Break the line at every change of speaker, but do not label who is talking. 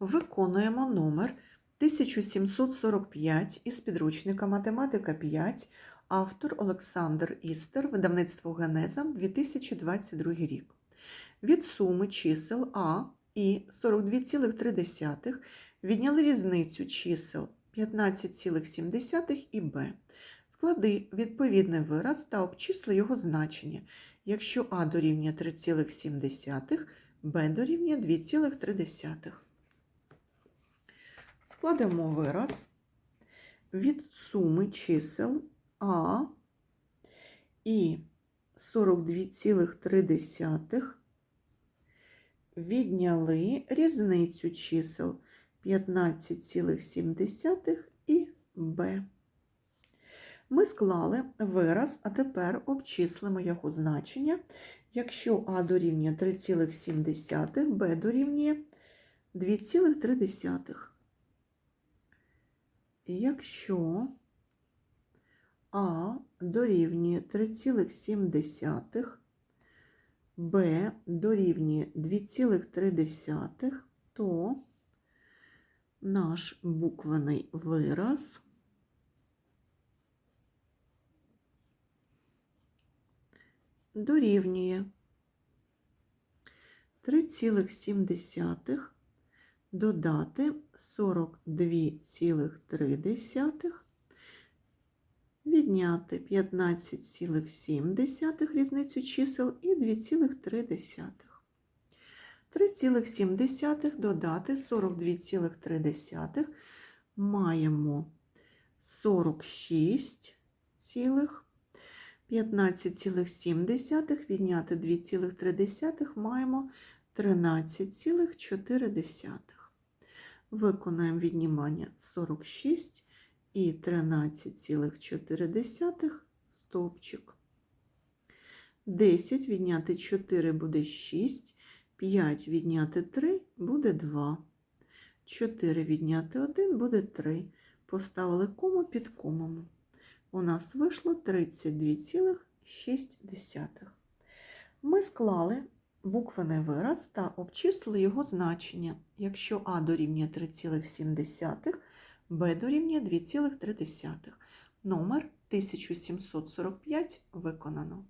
Виконуємо номер 1745 із підручника Математика 5, автор Олександр Істер, видавництво Генеза, 2022 рік. Від суми чисел А і 42,3 відняли різницю чисел 15,7 і Б. Склади відповідний вираз та обчисли його значення, якщо А дорівнює 3,7, Б дорівнює 2,3. Складемо вираз від суми чисел А і 42,3 відняли різницю чисел 15,7 і Б. Ми склали вираз, а тепер обчислимо його значення. Якщо А дорівнює 3,7, Б дорівнює 2,3. Якщо А дорівнює 3,7, Б дорівнює 2,3, то наш буквений вираз дорівнює 3,7 додати 42,3, відняти 15,7 різницю чисел і 2,3. 3,7 додати 42,3 маємо 46 15,7 відняти 2,3 маємо 13,4. Виконаємо віднімання 46 і 13,4 стовпчик. 10 відняти 4 буде 6, 5 відняти 3 буде 2. 4 відняти 1 буде 3. Поставили кому під комом. У нас вийшло 32,6. Ми склали буквений вираз та обчислили його значення. Якщо А дорівнює 3,7, Б дорівнює 2,3. Номер 1745 виконано.